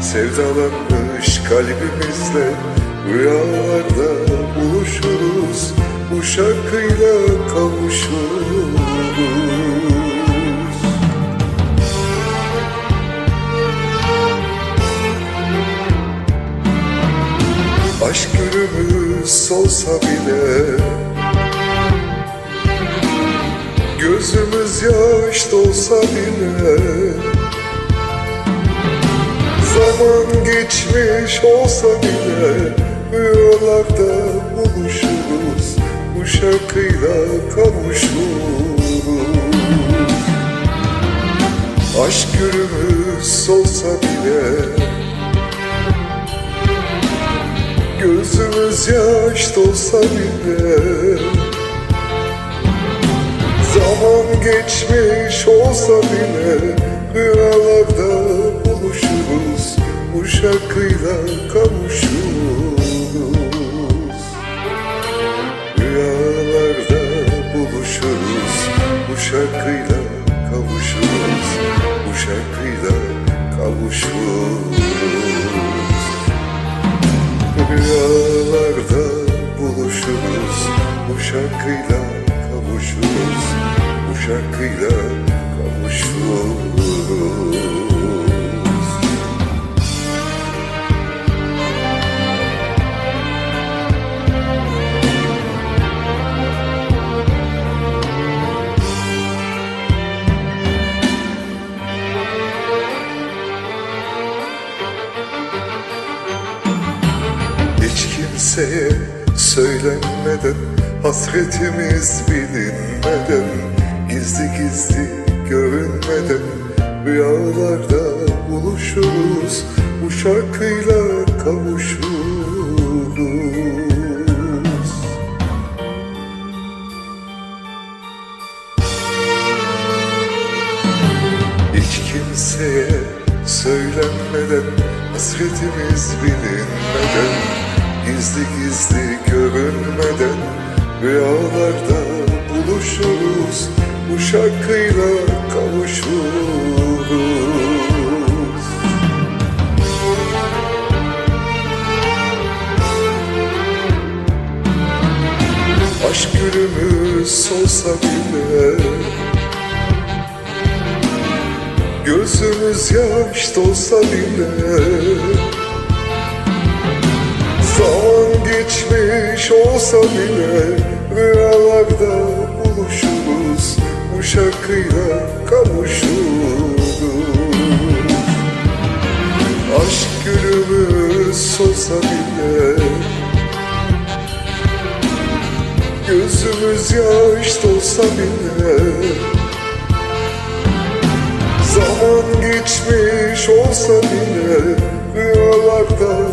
Sevdalanmış kalbimizle rüyalarda buluşuruz Bu şarkıyla kavuşuruz. Aşk gülümüz solsa bile Gözümüz yaş dolsa bile Zaman geçmiş olsa bile Rüyalarda buluşuruz Bu şarkıyla kavuşuruz. Aşk gülümüz solsa bile Gözümüz yaş dolsa bile Zaman geçmiş olsa bile Rüyalarda şarkıyla kavuşuruz. Rüyalarda buluşuruz. Bu şarkıyla kavuşuruz. Bu şarkıyla kavuşuruz. Rüyalarda buluşuruz. Bu şarkıyla kavuşuruz. Bu şarkıyla kavuşuruz kimseye söylenmeden Hasretimiz bilinmeden Gizli gizli görünmeden Rüyalarda buluşuruz Bu şarkıyla kavuşuruz. Hiç kimseye söylenmeden Hasretimiz bilinmeden Gizli gizli görünmeden Rüyalarda buluşuruz. Bu şarkıyla kavuşuruz. Aşk gülümüz solsa bile Gözümüz yaş dolsa bile Zaman geçmiş olsa bile Rüyalarda buluşuruz. Bu şarkıyla kavuşuruz Aşk gülümüz solsa bile Gözümüz yaş dolsa bile Zaman geçmiş olsa bile Rüyalarda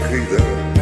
şarkıyla